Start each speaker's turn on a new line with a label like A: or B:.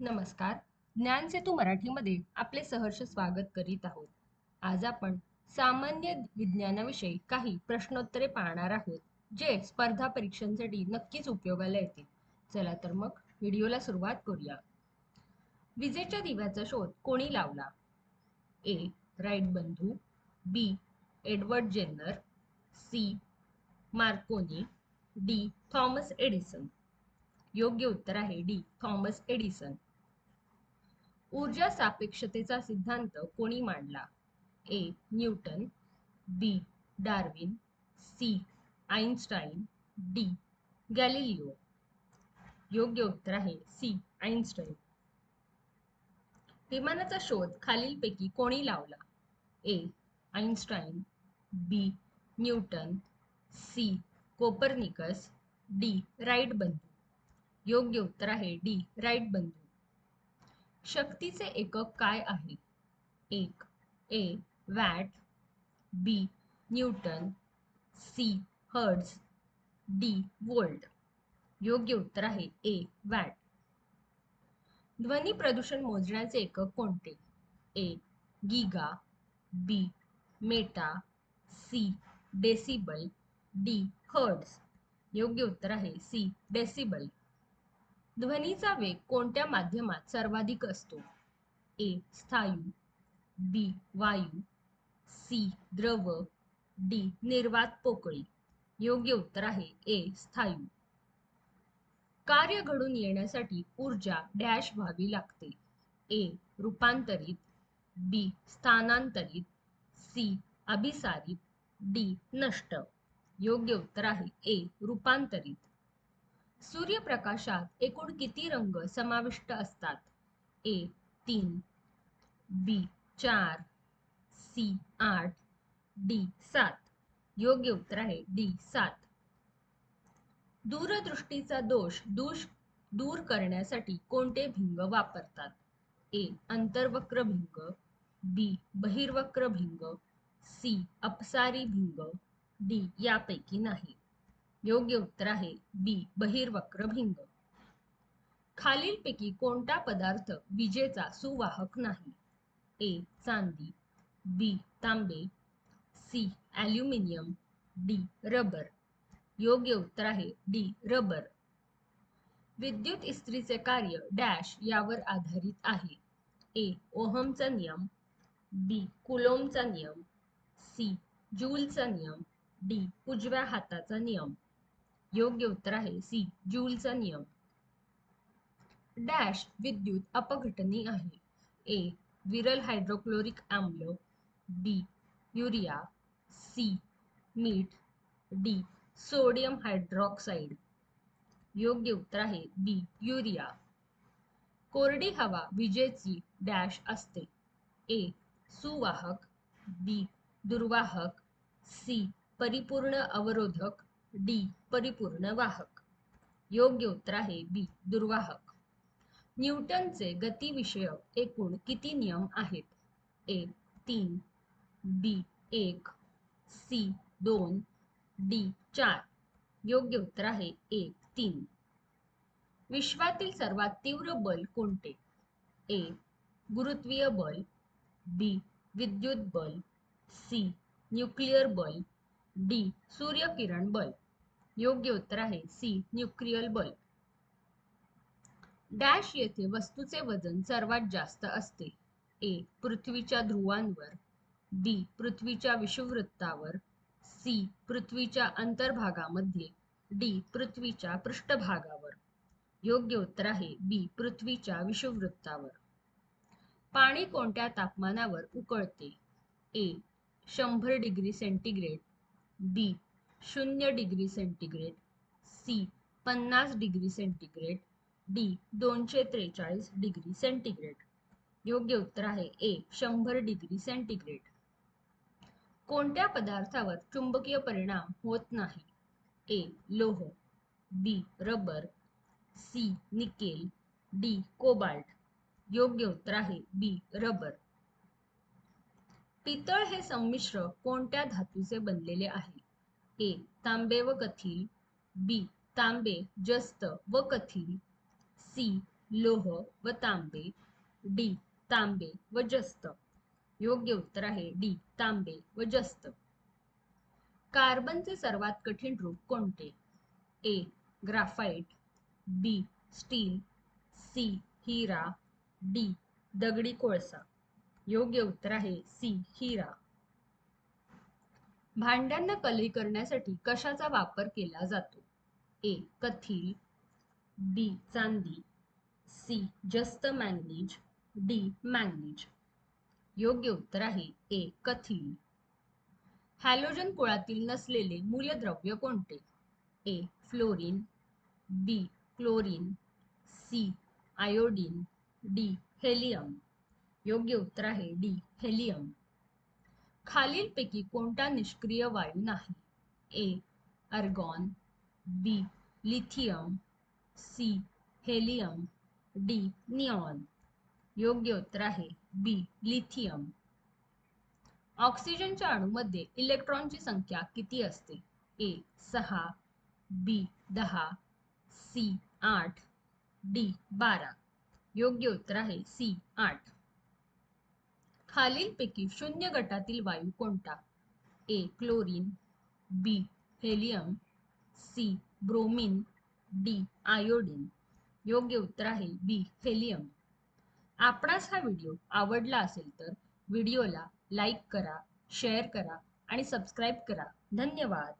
A: नमस्कार. ज्ञान सेतू मराठीमध्ये आपले सहर्ष स्वागत करीत आहोत. आज आपण सामान्य विज्ञानाविषयी काही प्रश्नोत्तरे पाहणार आहोत जे स्पर्धा परीक्षांसाठी नक्कीच उपयोगाला येतील. चला तर मग व्हिडिओला सुरुवात करूया. विजेच्या दिव्याचा शोध कोणी लावला? ए. राईट बंधू B. Edward Jenner C. Marconi D. Thomas Edison. योग्य उत्तर आहे डी. Thomas Edison. ऊर्जा सापेक्षतेचा सिद्धांत कोणी मांडला? A. Newton B. Darwin C. Einstein D. Galileo. योग्य उत्तर आहे सी. आईन्स्टाईन विमानाचा शोध खालीलपैकी कोणी लावला? A. Einstein B. Newton C. Copernicus D. Wright बंधू. योग्य उत्तर आहे डी. राईट बंधू. शक्तीचे एकक काय आहे? एक A watt B newton C hertz D volt योग्य उत्तर आहे ए वॅट. ध्वनी प्रदूषण मोजण्याचे एकक कोणते? A giga B meta C decibel D hertz योग्य उत्तर आहे सी डेसिबल. ध्वनीचा वेग कोणत्या माध्यमात सर्वाधिक असतो? ए स्थायू बी वायू सी द्रव डी निर्वात पोकळी. योग्य उत्तर आहे ए स्थायू. कार्य घडून येण्यासाठी ऊर्जा डॅश व्हावी लागते. ए रूपांतरित बी स्थानांतरित सी अभिसारित डी नष्ट. योग्य उत्तर आहे ए रूपांतरित. सूर्यप्रकाशात एकूण किती रंग समाविष्ट असतात? ए तीन बी चार सी आठ डी सात. योग्य उत्तर आहे डी सात. दूरदृष्टीचा दोष दूष दूर करण्यासाठी कोणते भिंग वापरतात? ए अंतर्वक्र भिंग बी बहिर्वक्र भिंग सी अपसारी भिंग डी यापैकी नाही. योग्य उत्तर आहे बी बहिर्वक्र भिंग. खालीलपैकी कोणता पदार्थ विजेचा सुवाहक नाही? ए चांदी बी तांबे सी ॲल्युमिनियम डी रबर. योग्य उत्तर आहे डी रबर. विद्युत इस्त्रीचे कार्य डॅश यावर आधारित आहे. ए ओहमचा नियम बी कुलोमचा नियम सी जूलचा नियम डी उजव्या हाताचा नियम. योग्य उत्तर आहे. सी जूलचा नियम. डॅश विद्युत अपघटनी आहे. ए विरल हायड्रोक्लोरिक आम्ल बी युरिया सी मीठ. डी सोडियम हायड्रॉक्साईड योग्य उत्तर आहे. बी युरिया कोरडी हवा विजेची डॅश असते. ए सुवाहक. बी दुर्वाहक. सी परिपूर्ण अवरोधक. डी परिपूर्ण वाहक. योग्य उत्तर आहे बी दुर्वाहक. न्यूटनचे गतिविषयक एकूण किती नियम आहेत? ए तीन बी एक सी दोन डी चार. योग्य उत्तर आहे ए तीन. विश्वातील सर्वात तीव्र बल कोणते? ए गुरुत्वीय बल बी विद्युत बल सी न्यूक्लिअर बल डी सूर्यकिरण बल. योग्य उत्तर आहे. सी न्यूक्लिअर बल्ब डॅश येथे वस्तूचे वजन सर्वात जास्त असते. ए पृथ्वीच्या ध्रुवांवर. बी पृथ्वीच्या विषुववृत्तावर. सी पृथ्वीच्या अंतर्भागामध्ये. डी पृथ्वीच्या पृष्ठभागावर. योग्य उत्तर आहे बी पृथ्वीच्या विषुववृत्तावर. पाणी कोणत्या तापमानावर उकळते? ए शंभर डिग्री सेंटीग्रेड. बी शून्य डिग्री सेंटीग्रेड. सी पन्नास डिग्री सेंटीग्रेड. डी दोनशे त्रेचाळीस डिग्री सेंटीग्रेड. योग्य उत्तर आहे ए शंभर डिग्री सेंटीग्रेड. कोणत्या पदार्थावर चुंबकीय परिणाम होत नाही? ए लोह. B rubber. C nickel. D cobalt. योग्य उत्तर आहे बी रबर. पितळ हे संमिश्र कोणत्या धातूचे बनलेले आहे? ए तांबे व कथील. बी तांबे जस्त व कथील. सी लोह व तांबे. डी तांबे व जस्त. योग्य उत्तर आहे डी तांबे व जस्त. कार्बनचे सर्वात कठीण रूप कोणते? A graphite. B steel. C Hira. D दगडी कोळसा. योग्य उत्तर आहे सी हिरा. भांड्यांना कलई करण्यासाठी कशाचा वापर केला जातो? ए. कथील बी. चांदी सी. जस्त मॅंगनीज डी. मॅंगनीज. योग्य उत्तर आहे ए. कथील. हॅलोजन कुळातील नसलेले मूलद्रव्य कोणते? A. Fluorine B. Chlorine C. Iodine D. Helium. योग्य उत्तर आहे डी. हेलियम. खालीलपैकी कोणता निष्क्रिय वायू नाही? A argon B lithium C helium D neon योग्य उत्तर आहे बी लिथियम ऑक्सिजनच्या अणूमध्ये इलेक्ट्रॉनची संख्या किती असते? ए सहा. बी दहा. सी आठ. डी बारा. योग्य उत्तर आहे सी आठ. खालीलपैकी शून्य गटातील वायू कोणता? A chlorine B helium C bromine D iodine. योग्य उत्तर आहे बी हेलियम. आपणास हा व्हिडिओ आवडला असेल तर व्हिडिओला लाईक करा शेअर करा आणि सबस्क्राईब करा. धन्यवाद.